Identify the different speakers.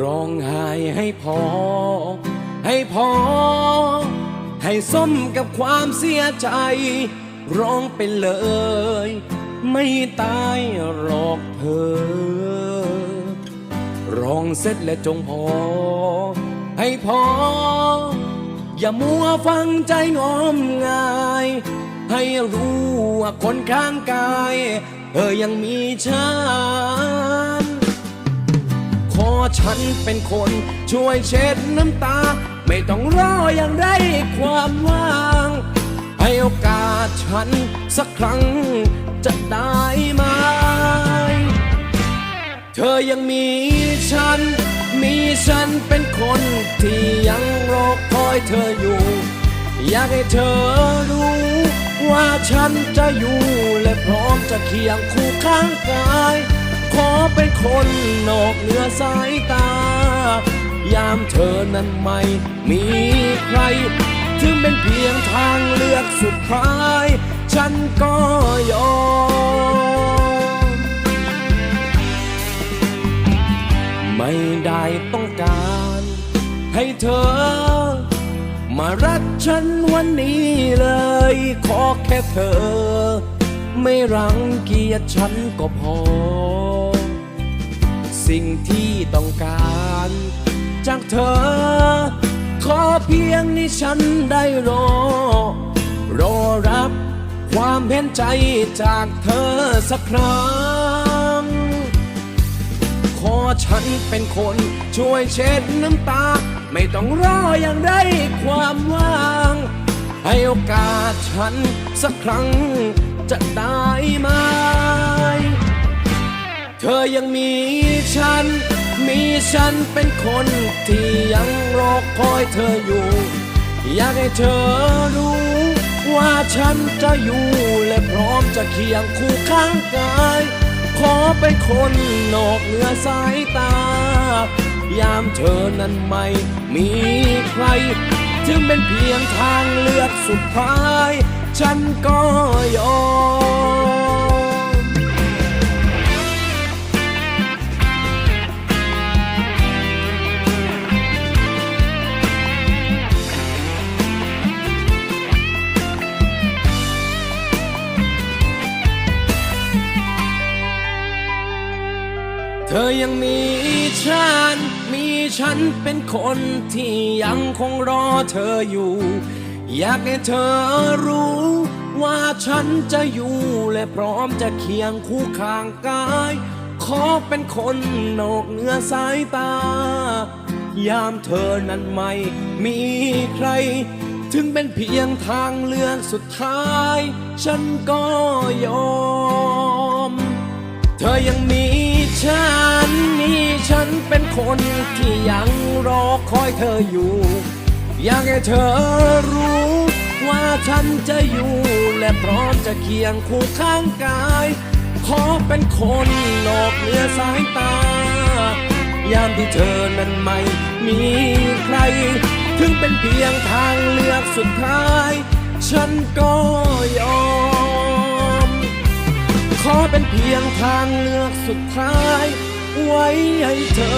Speaker 1: ร้องหายให้พอ ให้พอ ให้สมกับความเสียใจ ร้องไปเลย ไม่ตายหรอกเธอ ร้องเสร็จและจงพอ ให้พอ อย่ามัวฟังใจงอมงาย ให้รู้ว่าคนข้างกาย เธอยังมีฉันขอ ฉันเป็นคน ช่วยเช็ดน้ำตา ไม่ต้องรออย่างไรความว่าง ให้โอกาสฉันสักครั้งจะได้ไหมเธอยังมีฉัน มีฉันเป็นคนที่ยังรอคอยเธออยู่ อยากให้เธอรู้ ว่าฉันจะอยู่และพร้อมจะเคียงคู่ข้างกาย ขอเป็นคนนอกเหนือสายตา ยามเธอนั้นไม่มีใคร ถึงเป็นเพียงทางเลือกสุดท้าย ฉันก็ยอม ไม่ได้ต้องการ ให้เธอ มารักฉันวันนี้เลย ขอแค่เธอ ไม่รังเกียจฉันก็พอ สิ่งที่ต้องการ จากเธอ ขอเพียงนี้ฉันได้รอ รอรับความเห็นใจจากเธอสักครั้ง ขอฉันเป็นคนช่วยเช็ดน้ำตา ไม่ต้องรออย่างไรความว่าง ให้โอกาสฉันสักครั้งจะได้ไหม เธอยังมีฉัน มีฉันเป็นคนที่ยังรอคอยเธออยู่ อยากให้เธอรู้ ว่าฉันจะอยู่และพร้อมจะเคียงคู่ข้างกาย ขอเป็นคนนอกเหนือสายตา ยามเธอนั้นไม่มีใครถึงเป็นเพียงทางเลือกสุดท้าย ฉันก็ยอม อยังมีฉัน มีฉันเป็นคนที่ยังคงรอเธออยู่ อยากให้เธอรู้ ว่าฉันจะอยู่และพร้อมจะเคียงคู่ข้างกาย ขอเป็นคนนอกเหนือสายตา ยามเธอนั้นไม่มีใคร ถึงเป็นเพียงทางเลือกสุดท้าย ฉันก็ยอม เธอยังมีฉันมีฉัน เป็นคนที่ยังรอคอยเธออยู่ อยากให้เธอรู้ ว่าฉันจะอยู่ และพร้อมจะเคียงคู่ข้างกาย ขอเป็นคนนอกเหนือสายตา ยามที่เธอนั้นไม่มีใคร ถึงเป็นเพียงทางเลือกสุดท้าย ฉันก็ยอม ขอเป็นเพียงทางเลือกสุดท้าย ไว้ให้เธอ